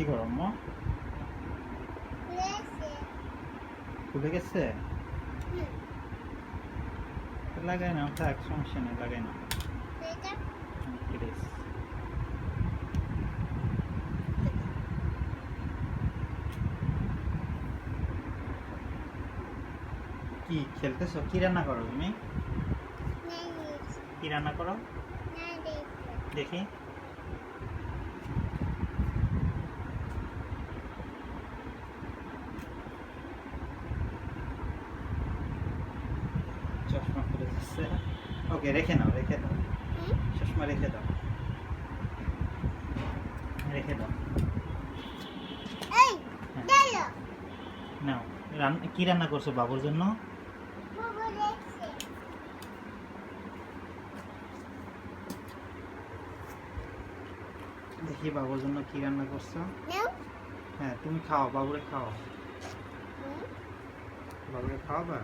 কি করো আম্মা? খুলে গেছে? লাগাই না থাক সমস্যা নেই লাগাই না। কি খেলতেছো? কি রান্না করো তুমি? কি রান্না করো? দেখি। খুলে ওকে রেখে নাও রেখে দাও। চশমা রেখে দাও। রেখে দাও। নাও রান- কি রান্না করছ বাবুর জন্য? দেখি বাবুর জন্য কি রান্না করছ। হ্যাঁ তুমি খাও বাবুরে খাও। বাবুরে খাওয়াবা?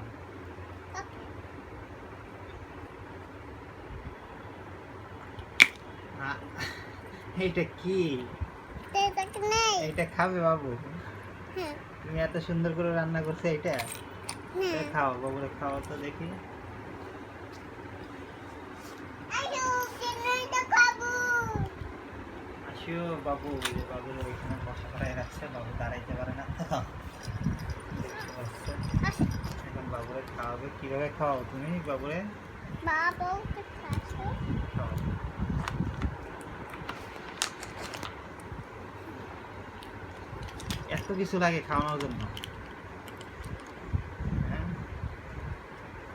এইটা কি? এটা খাবে বাবু? তুমি এত সুন্দর করে রান্না করছ এটা এটা খাও বাবুরে খাও তো দেখি। আসিও বাবু বাবু ওইখানে বসা করাই রাখছে বাবু দাঁড়াইতে পারে না। তো এখন বাবুরে খাওয়াবে কীভাবে খাও তুমি বাবুরে? খাও এত কিছু লাগে খাওয়ানোর জন্য। হ্যাঁ?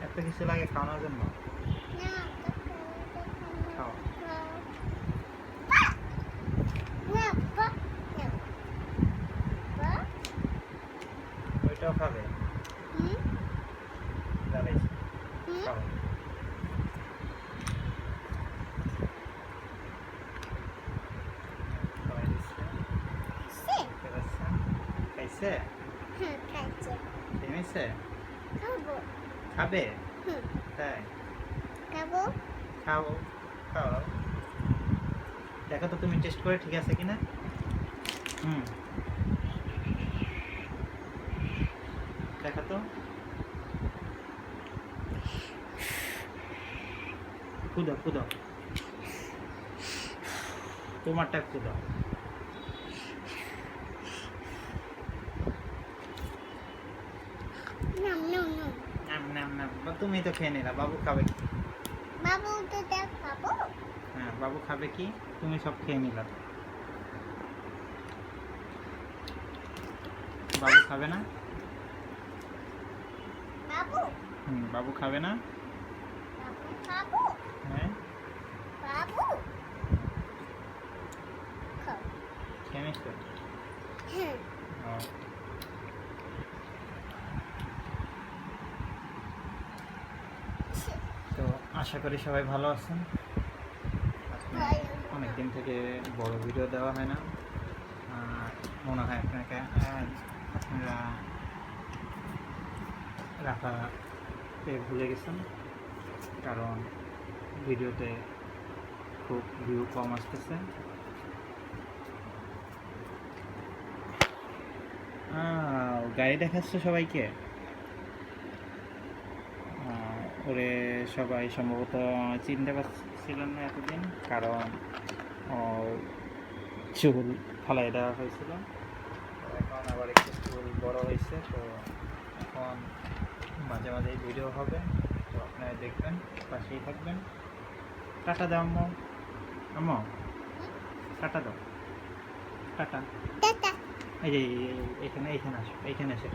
এত কিছু লাগে খাওয়ানোর জন্য। ওইটাও খাবে। দাঁড়াইছে খাও খাওয়াই দিচ্ছে দেখতে পাচ্ছেন খাইছে। খেয়েছে খাবে। তাই? খাও খাও। দেখো তো তুমি টেস্ট করে ঠিক আছে কিনা? হুম। দেখো তো। কুদাও কুদাও তোমারটা কুদাও নাম নাম তুমি তো খেয়ে নিলা বাবু খাবে কি? বাবু তো দেখাবো হ্যাঁ বাবু খাবে কি? তুমি সব খেয়ে নিলা তো। বাবু খাবে না? বাবু। হুম বাবু খাবে না? বাবু খাব। হ্যাঁ। বাবু খাও খেয়ে নিস তো? হ্যাঁ ও। তো আশা করি সবাই ভালো আছেন। অনেকদিন থেকে বড় ভিডিও দেওয়া হয় না। মনে হয় আপনাকে আপনারা রাখাতে ভুলে গেছেন। কারণ ভিডিওতে খুব ভিউ কম আসতেছে। গাড়ি দেখাচ্ছে সবাইকে। ওরে সবাই সম্ভবত চিনতে পারছিলেন না এতদিন কারণ চুল ফালাই দেওয়া হয়েছিল। এখন আবার একটু চুল বড় হয়েছে তো এখন মাঝে মাঝে ভিডিও হবে তো আপনারা দেখবেন পাশেই থাকবেন। টাটা দাও আম্মু। আম্মু টাটা দাও। টাটা। এই যে এখানে এখানে আসো এইখানে এসে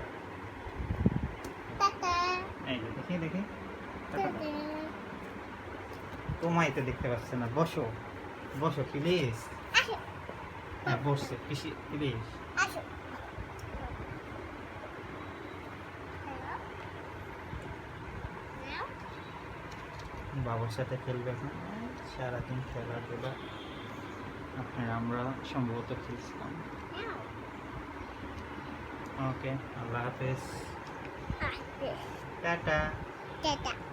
এই যে দেখি দেখি। তোমায় তো দেখতে পাচ্ছে না বসো বসো প্লিজ হ্যাঁ বসছে পিসি প্লিজ বাবার সাথে খেলবে এখন। সারাদিন খেলাধুলা। আপনার আমরা সম্ভবত খেলছিলাম। ওকে আল্লাহ হাফেজ। টাটা। টাটা।